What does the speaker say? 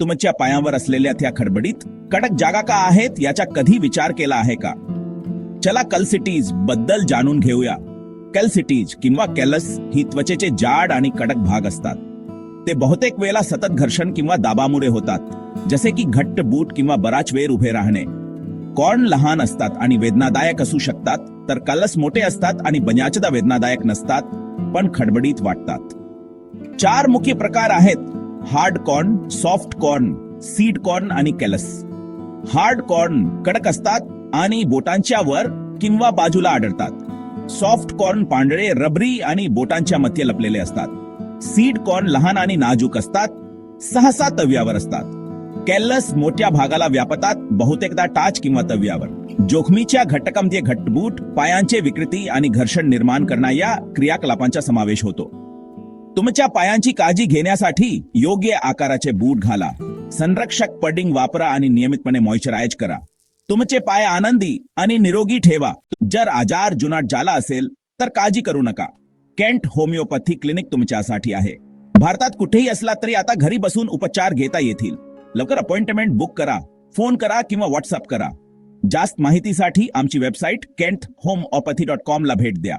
तुमच्या पायावर असलेल्या त्या खडबडीत कडक जागा का आहेत याचा कधी विचार केला आहे का? चला कल सिटीजबद्दल जाणून घेऊया. कॅलसिटीज किंवा कॅलस ही त्वचेचे जाड आणि कडक भाग असतात. ते बहुतेक वेळेला सतत घर्षण किंवा दाबामुळे होतात जसे की घट्ट बूट किंवा बराच वेळ उभे राहणे. कॉर्न लहान असतात आणि वेदनादायक असू शकतात तर कलस मोठे असतात आणि बन्याचदा वेदनादायक नसतात पण खडबडीत वाटतात. चार मुख्य प्रकार आहेत hard corn soft corn seed corn आणि कॅलस. हार्ड कॉर्न कडक असतात आणि बोटांच्या वर किंवा बाजूला आढळतात. सॉफ्ट कॉर्न पांढरे रबरी आणि बोटांच्या मध्ये लपलेले असतात. सीड कॉर्न लहान आणि नाजूक असतात सहसा तव्यावर असतात. कॅलस मोठ्या भागाला व्यापतात बहुतेकदा टाच किंवा तव्यावर. जोखमीच्या घटकांमध्ये घटबूट पायांचे विकृती आणि घर्षण निर्माण करणाऱ्या या क्रियाकलापांचा समावेश होतो. तुमच्या पायांची काळजी घेण्यासाठी योग्य आकाराचे बूट घाला. संरक्षक पडिंग वापरा आणि नियमितपणे मॉइश्चराईज करा. तुमचे पाय आनंदी आणि निरोगी ठेवा. जर आजार जुनाट झाला असेल तर काळजी करू नका. केंट होमिओपॅथी क्लिनिक तुमच्यासाठी आहे. भारतात कुठेही असला तरी आता घरी बसून उपचार घेता येतील. लवकर अपॉइंटमेंट बुक करा फोन करा किंवा व्हॉट्सअप करा. जास्त माहितीसाठी आमची website Kent homeopathy dot com ला भेट द्या.